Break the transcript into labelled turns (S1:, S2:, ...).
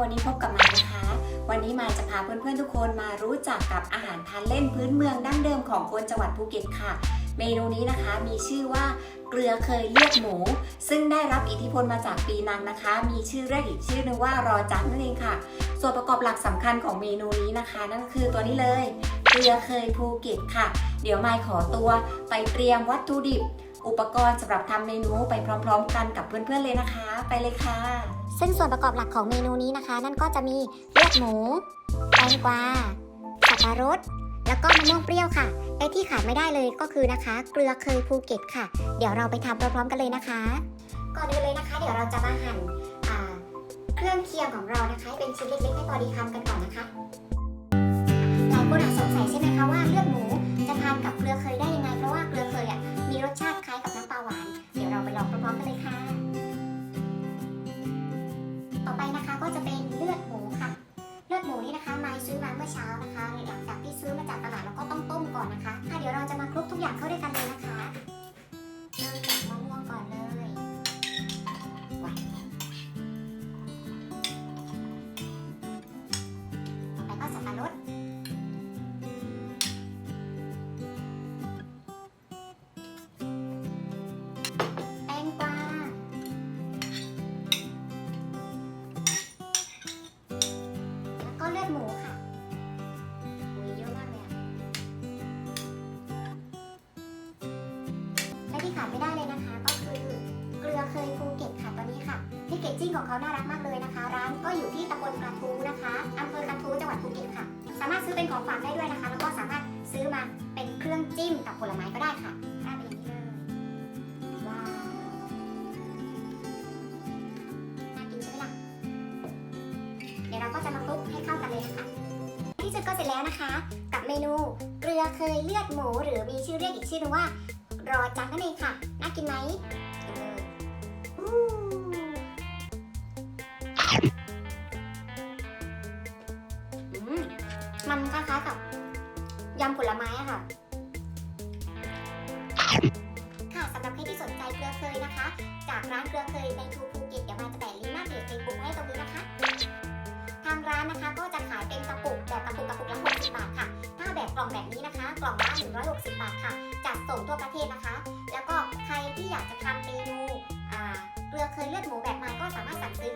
S1: วันนี้พบกับมายนะคะ วันนี้มายจะพาเพื่อนๆทุกคนมารู้จักกับอาหารทานเล่นพื้นเมืองดั้งเดิมของคนจังหวัดภูเก็ตค่ะ เมนูนี้นะคะมีชื่อว่าเกลือเคยเลือดหมู ซึ่งได้รับอิทธิพลมาจากปีนังนะคะ มีชื่อเรียกอีกชื่อนึงว่ารอจักนั่นเองค่ะ ส่วนประกอบหลักสำคัญของเมนูนี้นะคะ นั่นก็คือตัวนี้เลย เกลือเคยภูเก็ตค่ะ เดี๋ยวมายขอตัวไปเตรียมวัตถุดิบ อุปกรณ์สำหรับทำเมนูไปพร้อม ๆ กันกับเพื่อนๆเลยนะคะ ไปเลยค่ะ
S2: ซึ่งส่วนประกอบหลักของเมนูนี้นะคะ นั่นก็จะมีเลือดหมูแตงกวาสับปะรดแล้วก็มะม่วงเปรี้ยวค่ะไอ้ที่ขาดไม่ได้เลยก็คือนะคะ เกลือเคยภูเก็ตค่ะ เดี๋ยวเราไปทำพร้อมๆกันเลยนะคะ ก่อนอื่นเลยนะคะ เดี๋ยวเราจะมาหั่นเครื่องเคียงของเรานะคะให้เป็นชิ้นเล็กๆให้พอดีคำกันก่อนนะคะหลายคนอาจสงสัยใช่ไหมคะว่าเลือดหมู เมื่อเช้านะคะหลังจากที่ซื้อมาจากตลาดเราก็ต้องต้มก่อนนะคะค่ะเดี๋ยวเราจะมาคลุกทุกอย่างเข้าด้วยกัน ที่ขาดไม่ได้เลยนะคะ ก็คือเกลือเคยภูเก็ตค่ะตัวนี้ค่ะพคเกจจิ้งของเขาน่ารักมากเลยนะคะ ร้านก็อยู่ที่ตำบลกระทูนะคะอำเภอกระทูจังหวัดภูเก็ตค่ะ สามารถซื้อเป็นของฝากได้ด้วยนะคะ แล้วก็สามารถซื้อมาเป็นเครื่องจิ้มกับผลไม้ก็ได้ค่ะราดไปอย่างนี้เลยว้าวน่ากินใช่ไหมล่ะเดี๋ยวเราก็จะมาคลุกให้เข้ากันเลยนะคะที่สุดก็เสร็จแล้วนะคะ กับเมนูเกลือเคยเลือดหมูหรือมีชื่อเรียกอีกชื่อหนึงว่า รอจังนั่นเองค่ะ น่ากินไหมอือมันคล้ายๆกับยำผลไม้อะค่ะ ค่ะสำหรับใครที่สนใจเกลือเคยนะคะ จากร้านเกลือเคยในทูภูเก็ตเดี๋ยวมาจะแปะลิงก์หน้าเพจเฟซบุ๊กไว้ตรงนี้นะคะ ทางร้านนะคะก็จะขายเป็นกระปุกแบบกระปุกกระปุกละ60บาทค่ะ ถ้าแบบกล่องแบบนี้นะคะ กล่องละ160 บาทค่ะ ส่งทั่วประเทศนะคะ แล้วก็ใครที่อยากจะทำเมนูเกลือเคยเลือดหมูแบบม้ก็สามารถสั่งซื้อ